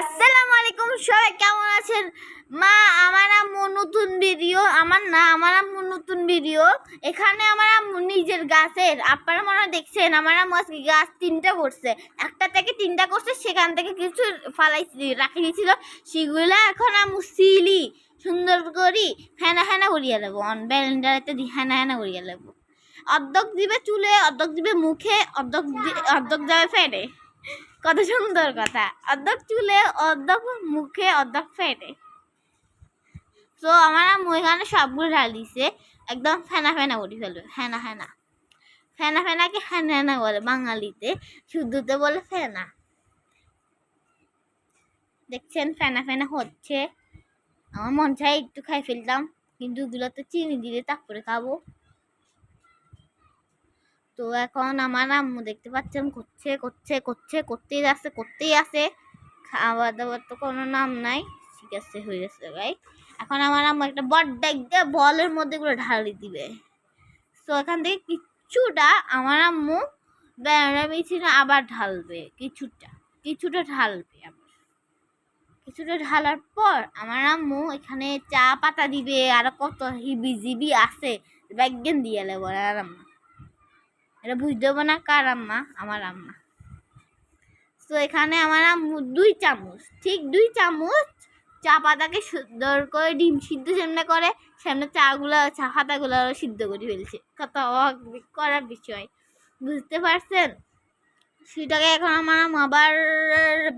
আসসালামু আলাইকুম, সবাই কেমন আছেন? মা, আমার আম্মু নতুন ভিডিও। আমার না, আমার আম্মু নতুন ভিডিও। এখানে আমার নিজের গাছের। আপনারা মনে দেখছেন, আমার আম্মু আজকে গাছ তিনটা করছে। একটা থেকে তিনটা করছে, সেখান থেকে কিছু ফালাই রাখি দিয়েছিল সেগুলো এখন আম্মু সিলি, সুন্দর করি হেনা হেনা করিয়া নেব। অন ব্যালেন্ডারেতে দি হেনা হেনা করিয়া নেব। অর্ধক দিবে চুলে, অর্ধক দিবে মুখে, অর্ধক অর্ধক যাবে ফেটে কত সুন্দর কথা। অর্ধেক চুলে, অর্ধেক মুখে, অর্ধেক ফেটে। তো আমার আম্মু এখানে সবগুলো ঢালিছে একদম ফেনা ফেনা করে ফেলবে। ফেনা ফেনা। ফেনা ফেনাকে ফেনা ফেনা বলে বাঙালিতে। শুদ্ধতে বলে ফেনা। দেখছেন, ফেনা ফেনা হচ্ছে। আমার মন চাই একটু খাই ফেলতাম, কিন্তু এগুলোতে চিনি দিলে তারপরে খাব। তো এখন আমার আম্মু দেখতে পাচ্ছেন করছে করছে করছে, করতেই যাচ্ছে, করতেই আছে। খাওয়া দাওয়ার তো কোনো নাম নাই, ঠিক আছে, হয়ে গেছে ভাই। এখন আমার আম্মু একটা বড় একটা বলের মধ্যে করে ঢালি দিবে। তো এখান থেকে কিছুটা আমার আম্মু বেড়া মেশিনে আবার ঢালবে, কিছুটা কিছুটা ঢালবে আবার। কিছুটা ঢালার পর আমার আম্মু এখানে চা পাতা দিবে, আর কত হিবি জিবি আছে ব্যাগেন দিয়ে নেব, আর আম্মা। এটা বুঝতে পারব না, কার আম্মা? আমার আম্মা। তো এখানে আমার আম্মু দুই চামচ, ঠিক দুই চামচ চা পাতাকে সুন্দর করে ডিম সিদ্ধ সামনে করে, সামনে চাগুলো, চা পাতাগুলো সিদ্ধ করে ফেলছে। কত অবাক করার বিষয়। বুঝতে পারছেন? সেটাকে এখন আমার আবার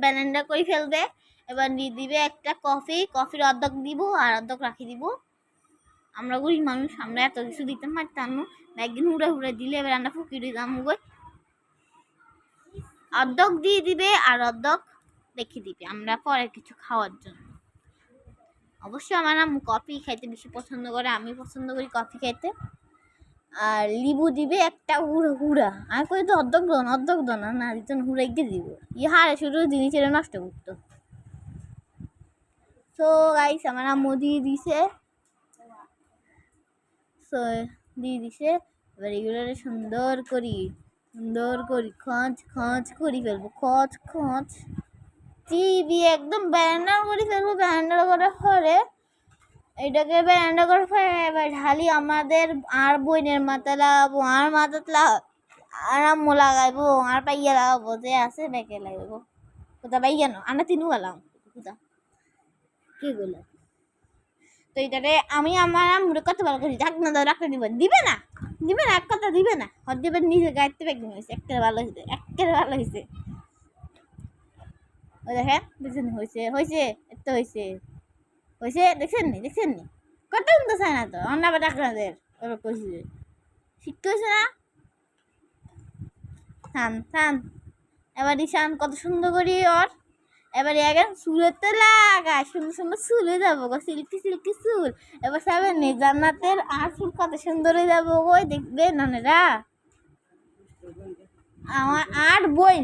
ব্যালেন্ডার করে ফেলবে। এবার দিয়ে দিবে একটা কফি, কফির অর্ধেক দিব আর অর্ধেক রাখি দিব। আমরা গরিব মানুষ, আমরা এত কিছু দিতে পারতাম না। একদিন হুড়ে হুড়ে দিলে এবার আমরা ফুকি দিতাম গই অর্ধক দিয়ে দিবে আর অর্ধক রেখে দিবে, আমরা পরে কিছু খাওয়ার জন্য। অবশ্যই আমার আম্মু কফি খাইতে বেশি পছন্দ করে, আমি পছন্দ করি কফি খাইতে। আর লিবু দিবে একটা হুড়া হুড়া। আমি কই তো অর্ধক দোন অর্ধক দোন না দিত গিয়ে দিব। ইয়ে হারে শুধু জিনিসের নষ্ট করতো। তো গাইস আমার আম্মু দিয়ে দিছে। দিয়ে দিছে। এবার এগুলো সুন্দর করি সুন্দর করি খঁচ খঁচ করি ফেলব খচ খঁচ চিবি একদম ব্যান্ডার করে ফেলব ব্যান্ডার করার পরে এটাকে ব্যান্ডার করার পরে এবার ঢালি আমাদের আর বইনের মাথা লাগাবো, আর লাগা আর আম্মু আর পাইয়া লাগাবো, যে আছে বেঁকে লাগাবো। কোথা পাইয়া না? আমরা তিনু গেলাম কোথা? কে গুলো তো এটারে আমি আমার আম্মুরে কত ভালো করি ঢাক না দাও রাখতে দিব। দিবে না দিবে না, এক কথা দিবে না। হর দিবে নিজে গাইতে একদম হয়েছে একটা ভালো হয়েছে একটা ভালো হয়েছে। ওই দেখেন, দেখছেন, হয়েছে হয়েছে, এত হয়েছে। হয়েছে, দেখছেন নি দেখছেন নি? কত কিন্তু চায় না তো, অন্য আবার ডাক্তারদের ওরা কইছে শিখতে হয়েছে না? থাম থাম। এবার ঈশান কত সুন্দর করি ওর। এবার এখন চুলেতে লাগা, সুন্দর সুন্দর চুলে যাব গো, সিল্কি সিল্কি চুল। এবার সবাই নে জান্নাতের আর চুল কত সুন্দর হয়ে যাব ওই দেখবে নানেরা। আমার আর বই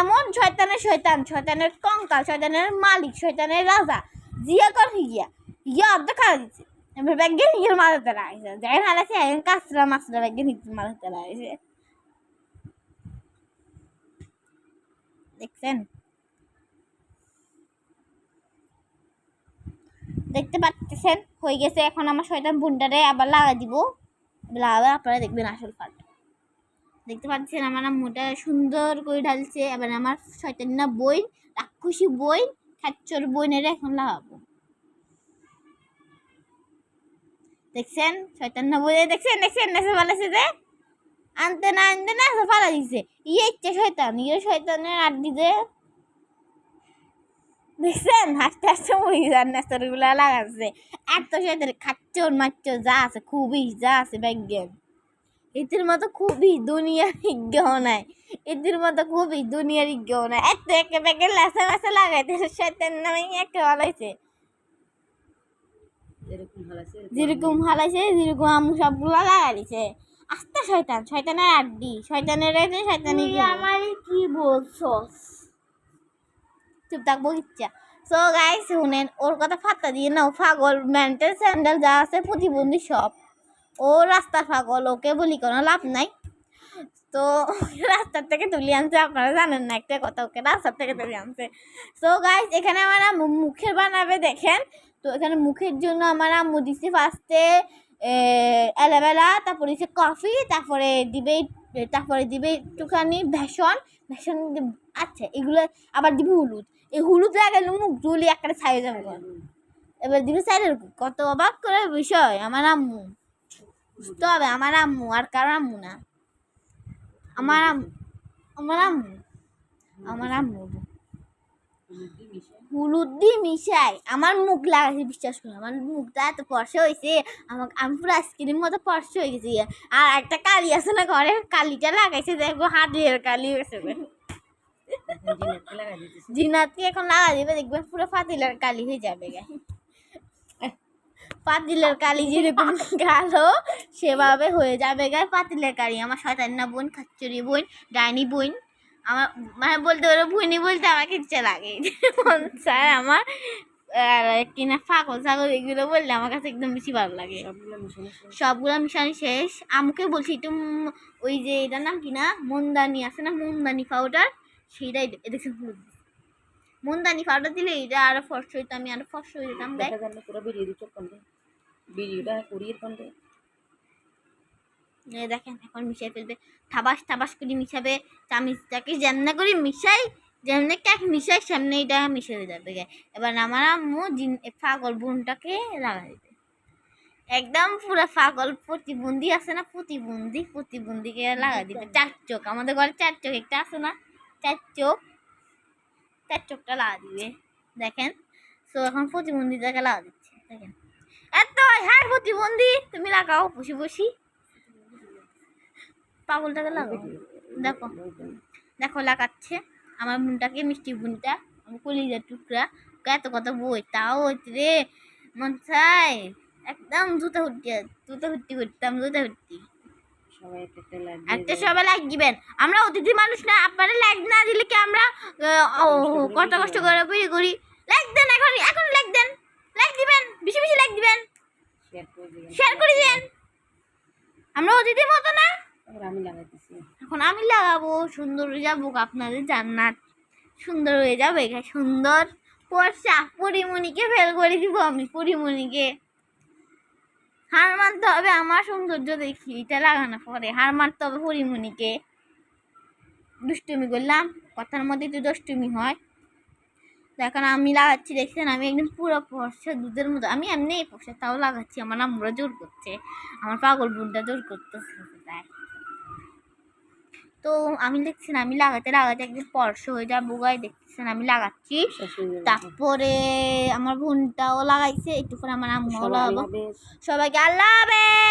এমন শয়তানের শয়তান, শয়তানের কঙ্কাল, শয়তানের মালিক, শয়তানের রাজা, জিয়া কর হিয়া হিয়া অর্ধ খাওয়া দিচ্ছে এবার ব্যাগে হিয়ার মাথাতে লাগাইছে যাই হালাছে এখন কাঁচরা মাছরা ব্যাগে নিজের মাথাতে লাগাইছে দেখছেন? দেখতে পাচ্ছেন, হয়ে গেছে। এখন আমার শয়তান বুনটারে আবার লাগা দিব। লাগাবে আপনারা দেখবেন আসল ফাট দেখতে পাচ্ছেন, আমার আম্মুটা সুন্দর করে ঢালছে। এবার আমার শয়তান না বই রাক্ষসী বই খাচ্চর বইনের এখন লাগাবো। দেখছেন? শয়তান না বই দেখছেন দেখছেন? নেশে পালাছে যে? আনতে না আনতে না ফালা দিছে ইয়ে ইচ্ছে শয়তান ইয়ে শয়তানের আট দিতে দেখছেন? হাসতে হাসতে মরে যান নেস্তরগুলো লাগাচ্ছে। এত সেদের খাচ্চর মাচ্চর যা আছে খুবই যা আছে ব্যাজ্ঞান এদের মতো খুবই দুনিয়ার ইজ্ঞাও নাই। এদের মতো খুবই দুনিয়ার ইজ্ঞাও নাই। এত একে ব্যাগে লাসা লাসা লাগাইতে সেতের নামে একে ভালাইছে যেরকম হালাইছে যেরকম আমি সবগুলো লাগাইছে আস্তে শয়তান শয়তানের আড্ডি শয়তানের শয়তানি আমার কি বলছো? চুপ থাকব ইচ্ছা সো গাইস শুনেন, ওর কথা ফাত্তা দিয়ে নাও। পাগল মেন্টাল স্যান্ডেল যা আছে, প্রতিবন্ধী সব। ও রাস্তার পাগল, ওকে বলি কোনো লাভ নাই। তো, রাস্তার থেকে তুলে আনছে, আপনারা জানেন না, একটা কথা ওকে রাস্তার থেকে তুলে আনছে। সো গাইজ এখানে আমার মুখের বানাবে, দেখেন। তো, এখানে মুখের জন্য আমার আম্মু দিচ্ছে ফার্স্টে অ্যালোভেরা, তারপরে দিচ্ছে কফি, তারপরে দিবে তারপরে দিবে একটুখানি ভেষণ ভেষণ আচ্ছা এগুলো আবার দিবে হলুদ। এই হলুদ লাগালে মুখ জুলি একটা ছাই যাবে এবার দিবে সাইডের কত অবাক করে বিষয়, আমার আম্মু। বুঝতে হবে, আমার আম্মু, আর কারও আম্মু না। আমার আমার আম্মু আমার আম্মু। হলুদ দিয়ে মিশাই, আমার মুখ লাগাইছে বিশ্বাস করে, আমার মুখটা এত ফর্সা হয়েছে আমার আমি পুরো আইসক্রিম মতো ফর্সা হয়ে গেছি আর একটা কালি আছে না ঘরে কালিটা লাগাইছে দেখব হাতের কালি হয়েছে জিনাতকে এখন লাগা দিবে দেখবেন পুরো পাতিলের কালি হয়ে যাবে পাতিলের কালি যেরকম গালো সেভাবে হয়ে যাবে গে পাতিলের কালি। আমার শয়তান্না বোন, খাচ্চরি বোন, ডাইনি বোন। আমার মানে বলতে পারো ভুনি বলতে আমাকে ইচ্ছে লাগে। স্যার, আমার, আর কিনা ফাগল ছাগল এগুলো বললে আমার কাছে একদম বেশি ভালো লাগে। সবগুলো মিশানো শেষ। আমাকে বলছি, একটু ওই যে এটার নাম কি না? মন্দানি আছে না? মন্দানি পাউডার সেইটাই দে- এ দেখছি হলুদ। মন্দানি পাউডার দিলে এটা আরও ফর্স হইতো আমি আরও ফর্স হয়ে যেতাম দেখা। গেল পুরো ভিডিও দিচ্ছ কোনটা ভিডিওটা কুড়িয়ে কোনটা দেখেন এখন মিশাই ফেলবে। থাবাস থাবাস করে মিশাবে চামিচটাকে যেমনে করে মিশাই যেমনে কেক মিশাই সেমনি এটা মিশে হয়ে যাবে এবার আমার আম্মু জিন পাগল বোনটাকে লাগাই দিবে। একদম পুরো পাগল প্রতিবন্ধী আছে না প্রতিবন্ধী প্রতিবন্ধীকে লাগাই দিবে। চার চোখ আমাদের ঘরে চার চোখ একটা আছে না? চার চোখ চার চোখটা লাগা দিবে। দেখেন? তো এখন প্রতিবন্ধীটাকে লাগা দিচ্ছে। দেখেন? এত হ্যাঁ প্রতিবন্ধী! তুমি লাগাও, বসে বসি। পাগলটাকে লাগাও। দেখো। দেখো, লাগাচ্ছে। আমার বোনটাকে, মিষ্টি বোনটা, আমার কলিজার টুকরা। এত কথা বই, তাও রে। মন চাই একদম জুতা হুট্টি জুতা হুট্টি করতাম জুতা হুট্টি একটা সবাই লাইক দিবেন। আমরা অতিথি মানুষ না আপনারা লাইক না দিলে কি আমরা কত কষ্ট করে বিয়ে করি? লাইক দেন এখন এখন লাইক দেন। লাইক দিবেন বেশি বেশি লাইক দিবেন। শেয়ার করে দিবেন। আমরা অতিথির মতো না? আমি লাগাইতেছি। এখন আমি লাগাবো সুন্দর হয়ে যাব আপনাদের জান্নাত। সুন্দর হয়ে যাবে সুন্দর। পর্ষা পরিমণিকে ফেল করে দিব আমি পরিমণিকে। হার মানতে হবে, আমার সৌন্দর্য দেখি, এটা লাগানো পরে। হার মারতে হবে হরিমণিকে দুষ্টমি করলাম, কথার মধ্যে একটু দুষ্টুমি হয়। দেখেন, আমি লাগাচ্ছি, দেখছেন, আমি একদম পুরো পড়ছে দুধের মতো। আমি এমনি ফর্সা, তাও লাগাচ্ছি, আমার আমরা জোর করছে। আমার পাগল বোনটা জোর করতেছে, তাই। তো আমি দেখছি না আমি লাগাতে লাগাতে একদিন পরশ হয়ে যাব গায়ে দেখতেছেন আমি লাগাচ্ছি। তারপরে আমার বোনটাও লাগাইছে একটু করে আমার আম্মাও লাগাবো। সবাইকে আল্লাহ হাফেজ!